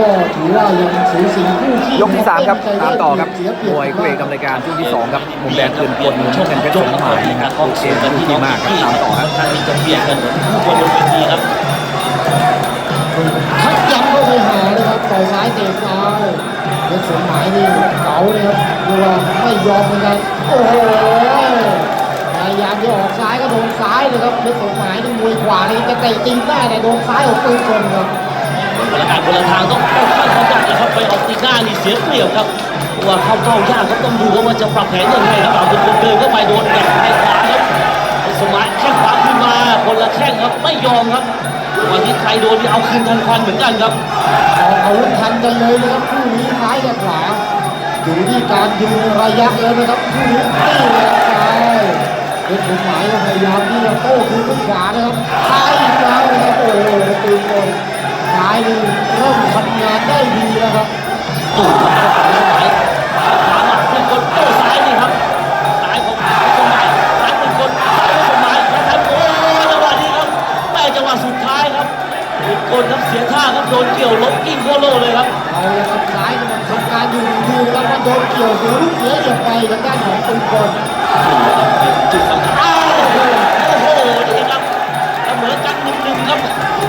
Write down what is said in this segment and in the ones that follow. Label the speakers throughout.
Speaker 1: ก็ถือว่ายังสูสีคู่ขี้
Speaker 2: ยกที่สามครับ
Speaker 1: เต้น
Speaker 2: ตามต่อครับ
Speaker 1: เสียเปรี
Speaker 2: ม
Speaker 1: บ
Speaker 2: วยคู่เอกนำรายการช่วงที่สองครับมุมแดงปืนกลช่วงกันเพชรสมหมายนะครับ
Speaker 3: ออก
Speaker 2: เก
Speaker 3: เสีย
Speaker 2: ม
Speaker 3: งกัน
Speaker 2: คู่
Speaker 3: ที่
Speaker 2: ที่
Speaker 3: มามา
Speaker 2: กกครับ
Speaker 3: ที่
Speaker 2: ตามต่อครับ
Speaker 3: ค่อนข้างที่จะเบียดกันเหมือนผู้คนบนเวทีครับ
Speaker 1: ทักยันเข้าไปหาเลยครับต่อยซ้ายเตะซ้ายเพชรสมหมายนี่เก๋าเลยครับเรียกว่าไม่ยอมเหมือนกันโอ้โหพยายามจะออกซ้ายก็โดนซ้ายเลยครับเพชรสมหมายนี่มวยขวานี่จะเตะจริงได้แต่โดนซ้ายของปืนกลครับ
Speaker 3: คนละการคนละทางต้องเข้าข้างเข้ายากนะครับไปออกตีหน้านี่เสียเปรียบครับว่าเข้าเข้ายากครับต้องดูครับว่าจะปรับแผนยังไงครับเอาเป็นเดินเข้าไปโดนแข้งขวาครับสมัยแข้งขวาขึ้นมาคนละแข้งครับไม่ยอมครับวันนี้ใครโดนนี่เอาคืนทันควันเหมือนกันครับ
Speaker 1: ออกอาวุธทันกันเลยนะครับคู่นี้ซ้ายกับขวาอยู่ที่การยืนระยะแล้วนะครับคู่นี้ตีเลยครับซ้ายเพชรสมหมายพยายามที่จะโต้คืนขึ้นขวานะครับซ้ายอีกแล้วนะครับโอ้โหปืนกลซ้ายนี่เริ่มทำงานได้ดีแล้วครับ
Speaker 3: ตู่ครับสมัยขวาหมัดเป็นคนโต้ซ้ายนี่ครับซ้ายของสมัยซ้ายเป็นคนซ้ายของสมัยนะครับโอ้จังหวะนี้ครับแม่จังหวะสุดท้ายครับเป็นคนครับเสียท่าครับโดนเกี่ยวล้มกิ้งโคโลเลยครับ
Speaker 1: เอาละครับซ้ายมันทำงานอยู่ดีๆนะครับมันโดนเกี่ยวเสียลูกเสียเหยียบไปทางด้านของปืนกล
Speaker 3: เป็นจุดสำคัญ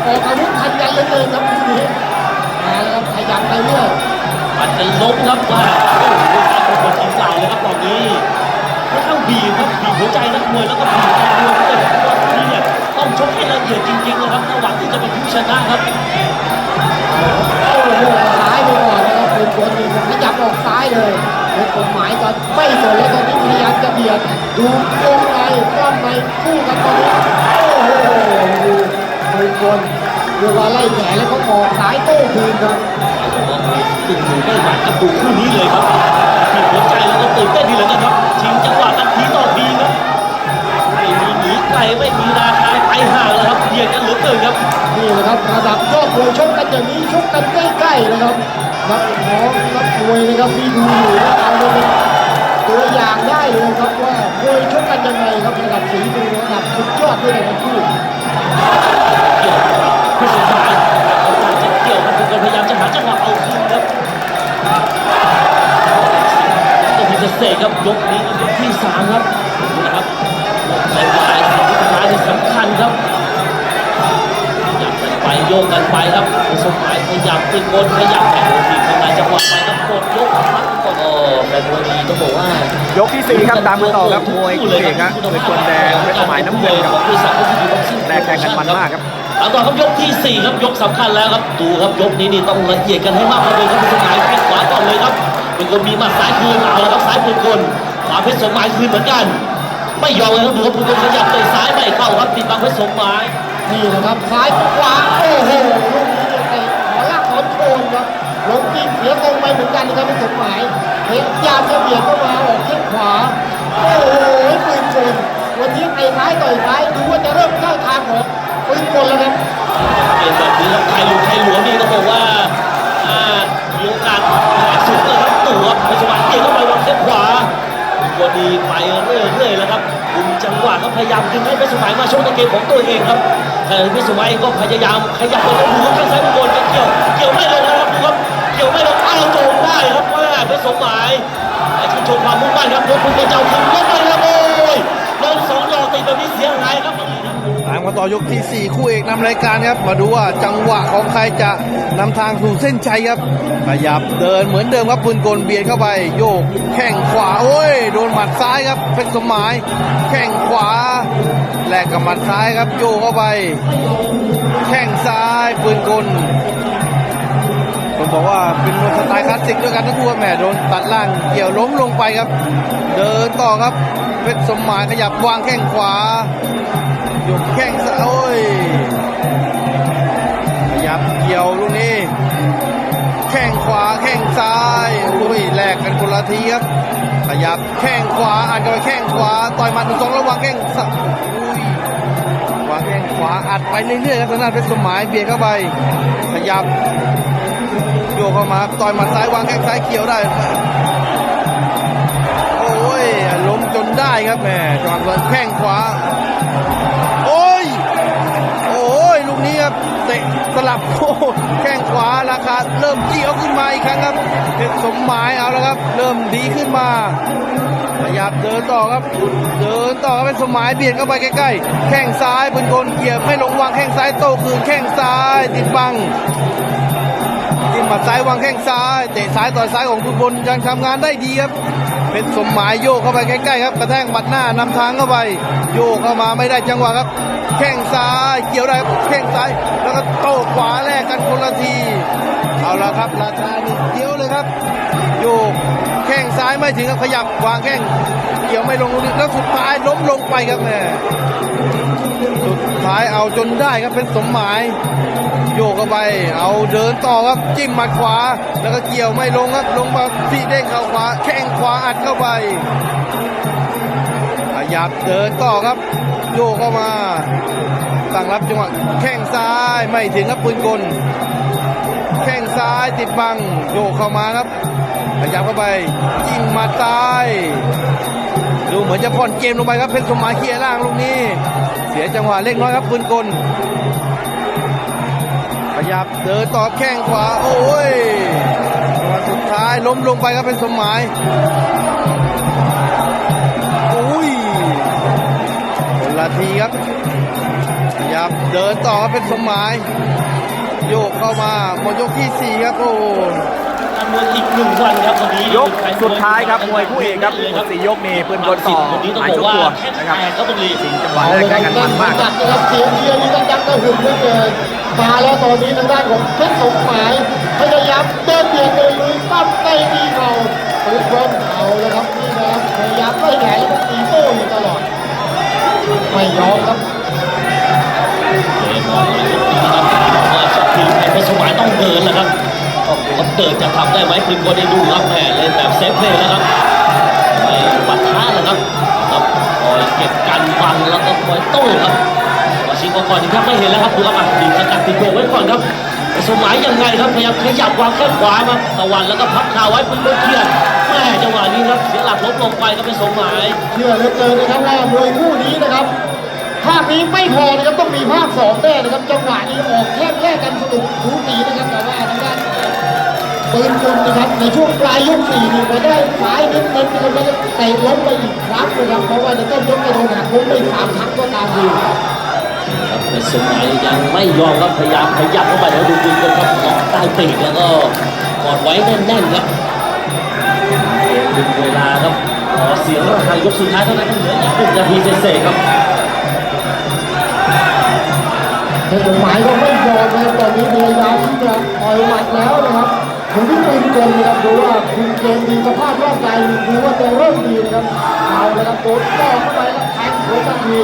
Speaker 3: ออก
Speaker 1: อาวุธทันกันเหลยเกินครับคู่นี้มาแล้วครับขยับไปเรื่อย
Speaker 3: มันจะล้มครับว่าโอ้โหซ้ายเป็นคนทีมเปล่าเลยครับตอนนี้ค่อนข้างบีบครับบีบหัวใจนักมวยแล้วก็บีบการดวลด้วยว่าทีนี้เนี่ยต้องชกให้ละเอียดจริงๆนะครับถ้าหวังที่จะเป็นผู้ชนะครับ
Speaker 1: โอ้โหซ้ายไปก่อนนะครับปืนกลนี่ขยับออกซ้ายเลยเป็นกฎหมายตอนไม่สนแล้วตอนนี้พยายามจะเบียดดูวงในป้อมในคู่กันตอนนี้โอ้โห ดูปืนกลเรียกว่าไล่แขนแล้วก็ออกซ้ายโต้คืนครับ
Speaker 3: ตื่นหูไม่หวั่นครับดูคู่นี้เลยครับบีหัวใจแล้วก็ตื่นเต้นดีเลยนะครับชิงจังหวะกันทีต่อทีครับไม่มีหนีไกลไม่มีราคาไปห่างเลยครับเบียดกันเหลือเกินครับ
Speaker 1: นี่แหละครับระดับยอดมวยชกกันอย่างนี้ชกกันใกล้ๆนะครับนักน้องนักมวยนะครับที่ดูอยู่นะเอาเป็นตัวอย่างได้เลยครับว่ามวยชกกันยังไงครับระดับสีมือระดับสุดยอดด้วยกันทั้งคู่
Speaker 3: เกี่ยวผู้สนใจต้องการจะเกี่ยวครันพยายามจะหาจังหวะเอาคืนครับก็ที่จะเสกครับยกนี้ยกที่สามครับดูนะครับในปลายสิ่งที่สุดท้ายที่สำคัญครับขยับกันไปโยกกันไปครับสมหมายขยับเป็นบนขยับแข่งทีทำลายจังหวะไปครับกดยกพักกดโอ้แฟนมวย ต้องบอกว่า
Speaker 2: ยกที่สี่ครับตามกันต่อครับมวยคู่เอกครับมวยคนแดงเพชรสมัยน้ำเงินครับ
Speaker 3: คือสามคนที่อยู่บ็อกซิ่ง
Speaker 2: แรกแข่งกันมันมากครับ
Speaker 3: ตามต่อครับยกที่ 4 ครับยกสำคัญแล้วครับดูครับยกนี้นี่ต้องละเอียดกันให้มากกว่าเดิมครับเพชรสมัยแข้งขวาก่อนเลยครับเป็นคนมีหมัดซ้ายคืนเอาแล้วครับซ้ายเป็นคนขวาเพชรสมัยคืนเหมือนกัน ไม่ยอมเลยครับดูครับเป็นคนขยับเตะซ้ายไม่เข้าครับติดบังเพชรสมัย
Speaker 1: นี่แหละครับซ้ายขวาโอ้โหลูกนี้เนี่ยเตะขอลากขอโชนครับลงกินเสียตรงไปเหมือนกันนะครับเป็นสมหมาย เพยายามจะเบียดเข้ามาออกแข้งขวา โอ้โหปืนกลวันนี้ไอ้ซ้ายต่อยซ้ายดูว่าจะเริ่มเข้าทางของปืนกลแล้วครับ
Speaker 3: เกมแบบนี้ครับใครหลุดใครหลวมนี่ต้องบอกว่าอ่ามีโอกาสแพ้สูงเลยครับตู่ครับเพชรสมัยเกี่ยวเข้าไปวางแข้งขวาตัวดีไปเรื่อยๆแล้วครับคุมจังหวะก็พยายามดึงให้เพชรสมัยมาชกในเกมของตัวเองครับขณะที่เพชรสมัยก็พยายามขยับไปแล้วดูข้างซ้ายเป็นบนจะเกี่ยว แต่ชื่นชมความมุ่งมั่นครับยกคุณกระเจ้าคุณยกไปครับโอ้ยโดนสองดอกติดแบบนี้เสียหายครับ
Speaker 4: ตามกันต่อยกที่ 4 คู่เอกนำรายการครับ มาดูว่าจังหวะของใครจะนำทางสู่เส้นชัยครับขยับเดินเหมือนเดิมครับปืนกลเบียดเข้าไป โยกแข้งขวาโอ้ยโดนหมัดซ้ายครับเพชรสมหมายแข้งขวาแลกกับหมัดซ้ายครับโยกเข้าไป แข้งซ้ายปืนกล บอกว่าเป็นมวยสไตล์คลาสสิกด้วยกันทั้งคู่ครับแหมโดนตัดล่างเกี่ยวล้มลงไปครับ เดินต่อครับเพชรสมหมายขยับวางแข้งขวาหยกแข้งซ้ายโอ้ยขยับเกี่ยวลูกนี้ แข้งขวาแข้งซ้ายอุ้ยแลกกันคนละทีครับขยับแข้งขวาอัดกันไปแข้งขวาต่อยมัดหนึ่งสองแล้ววางแข้งซ้ายอุ้ยวางแข้งขวาอัดไปเรื่อยๆครับทางด้านเพชรสมหมายเบียดเข้าไป ขยับ โยกเข้ามาต่อยหมัดซ้ายวางแข้งซ้ายเกี่ยวได้ โอ้ยล้มจนได้ครับแม่จอดเบิร์แข้งขวา โอ้ย โอ้ยลูกนี้ครับเตะสลับโอ้แข้งขวาราคาเริ่มจี้เอาขึ้นมาอีกครั้งครับเพชรสมหมายเอาแล้วครับ เริ่มดีขึ้นมาขยับเดินต่อครับ เดินต่อเป็นสมหมายเบียดเข้าไปใกล้ๆ แข้งซ้ายเป็นคนเหยียบไม่ลงวางแข้งซ้ายโตคืนแข้งซ้ายติดบัง หมัดซ้ายวางแข้งซ้าย เตะซ้ายต่อยซ้ายของทุณบนยังทำงานได้ดีครับ เป็นสมหมายโยกเข้าไปใกล้ๆครับ กระแทกหมัดหน้านำทางเข้าไป โยกเข้ามาไม่ได้จังหวะครับ แข้งซ้ายเกี่ยวได้ครับแข้งซ้าย แล้วก็โต้ขวาแลกกันคนละที เอาละครับราชานี่เกี่ยวเลยครับ โยก ข้งซ้ายไม่ถึงครับขยับวางแข้งเกี่ยวไม่ลงนี้แล้วสุดท้ายล้มลงไปครับแม่สุดท้ายเอาจนได้ครับเป็นสมหมาย โยกเข้าไป เอาเดินต่อครับจิ้มหมัดขวา แล้วก็เกี่ยวไม่ลงครับลงมาที่เด้งเข่าขวาแข้งขวาอัดเข้าไปขยับเดินต่อครับ โยกเข้ามา ตั้งรับจังหวะแข้งซ้ายไม่ถึงครับปืนกล แข้งซ้ายติดบังโยกเข้ามาครับขยับเข้าไปจิ้มหมัดซ้ายดูเหมือนจะผ่อนเกมลงไปครับเพชรสมหมายเคลียร์ล่างลูกนี้ เสียจังหวะเล็กน้อยครับปืนกลขยับเดินต่อแข้งขวาโอ้ยจังหวะสุดท้ายล้มลงไปครับเป็นสมหมายโอ้ยคนละทีครับ ยับเดินต่อเป็นสมหมาย โยกเข้ามาหมดยกที่สี่ครับโอ้
Speaker 3: การมวยอีกหนึ่งวันครับวันนี้
Speaker 2: ยกสุดท้ายครับมวยคู่เอกครับหมดสี่ยกนี่ปืนกลต่อ
Speaker 3: วันนี้ต้อง
Speaker 2: หาย
Speaker 3: บ
Speaker 2: ชุ
Speaker 3: อบกว่า
Speaker 2: ตัว
Speaker 3: แค่
Speaker 2: นะครับ
Speaker 3: แตกครับตรงนี้
Speaker 2: ชิงจังหวะแรกได้กันมันมากครับ
Speaker 1: นะครับเสียงเชียร์นี่ดังๆก็หึมเหลือเกินมาแล้วตอนนี้ทางด้านของเพชรสมหมายพยายามเดินเบียดเดินลุยปั้มในดีเขาปืนกลเอาเลยครับนี่นะครับพยายามไม่แหงแล้วก็ตีโต้อยู่ตลอดไม่ยอมครับ
Speaker 3: ไทยเพชรสมัยต้องเดินนะครับต้องเดินจะทำได้ไหมพิมพ์ก็ได้ดูครับแหมเล่นแบบเซฟเพลย์นะครับไม่ปัดท้านะครับครับคอยเก็บกันบังแล้วก็คอยโต้ครับวาชิงก่อนนี่ครับไม่เห็นแล้วครับดูครับอะดีสกัดติดโบไว้ก่อนครับสมัยยังไงครับพยายามขยับวางแข้งขวามาตะวันแล้วก็พับขาไว้เป็นเบอร์เทียนแม่จังหวะนี้ครับเสียหลักล้มลงไปครับเป็นสมหมาย
Speaker 1: เชื่อเหลือเกินนะครับว่ามวยคู่นี้นะครับ ภาคนี้ไม่พอนะครับต้องมีภาคสองแน่นะครับจังหวะนี้ออกแค่แค่กันสนุกหูตีนะครับแต่ว่าทางด้านปืนกลนะครับในช่วงปลายยกสี่นี่มาได้ซ้ายเน้นๆนะครับแล้วก็เตะล้มไปอีกครั้งนะครับเพราะว่าในต้นยกกระโดดหักล้มไปสามครั้งก็ตามดี
Speaker 3: ครับเป็นสมัยยังไม่ยอมครับพยายามขยับเข้าไปแล้วดูปืนกันครับเกาะใต้ปีกแล้วก็กอดไว้แน่นๆครับดึงเวลาครับขอเสียงระฆังยกสุดท้ายเท่านั้นเหลืออีกหนึ่งนาทีเศษครับ
Speaker 1: ในกฎหมายก็ไม่ยอมนะครับตอนนี้พยายามที่จะต่อยหมัดแล้วนะครับถึงที่ปืนกลนะครับดูว่าคุณเกมดีสภาพร่างกายดูว่าจะเริ่มดีนะครับเอาเลยครับโดนต่อเข้าไปแล้วแทงหัวทันที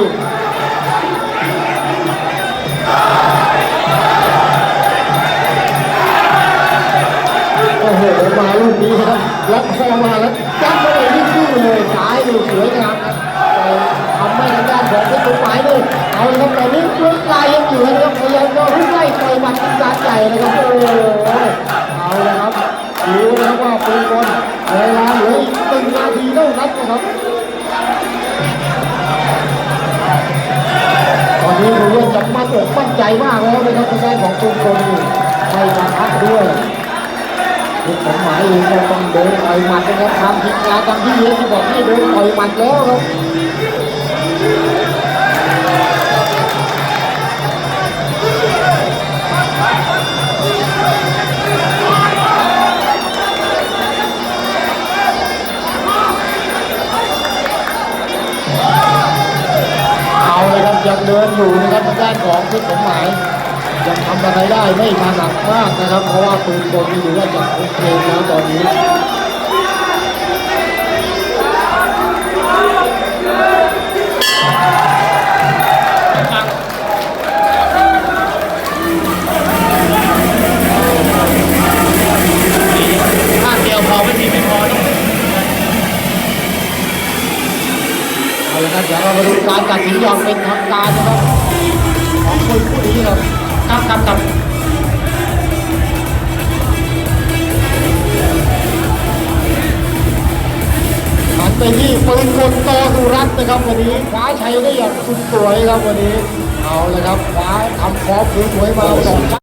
Speaker 1: โอ้โหมาลูกนี้ครับล็อกคอมาแล้วยัดเข้าไปที่ชื่อเลยซ้ายดูสวยงามครับทำให้ทางด้านของเพชรสมหมายเลยเอาเลยครับตอนนี้ อยู่นะครับพยายามจะหุ้นไล่ต่อยหมัดจานใหญ่นะครับโอ้โหเอาลยครับดูนะครับว่าปืนกลเวลาเหลืออีกหนึ่งนาทีเท่านั้นนะครับตอนนี้ดูว่าจะมั่นอกมั่นใจมากแล้วนะครับทางด้านของปืนกลนี่ไม่ปะทะด้วยคุณสมหมายเองก็ต้องเดินต่อยหมัดนะครับทำทีมงานทำที่เลี้ยงที่บอกให้เดินต่อยหมัดแล้วครับ ยังเดินอยู่นะครับทางด้านของเพชรสมหมายยังทำอะไรได้ไม่ถนัดมากนะครับ เพราะว่าปืนกลนี่ถือว่าจะโอเคแล้วตอนนี้ คนคู่นี้ครับครับครับครับมันไปที่ปืนกลโตสุรัตน์นะครับวันนี้คว้าชัยได้อย่างสุดสวยครับวันนี้ เอาเลยครับคว้าทำฟอร์มสวยๆมาสอง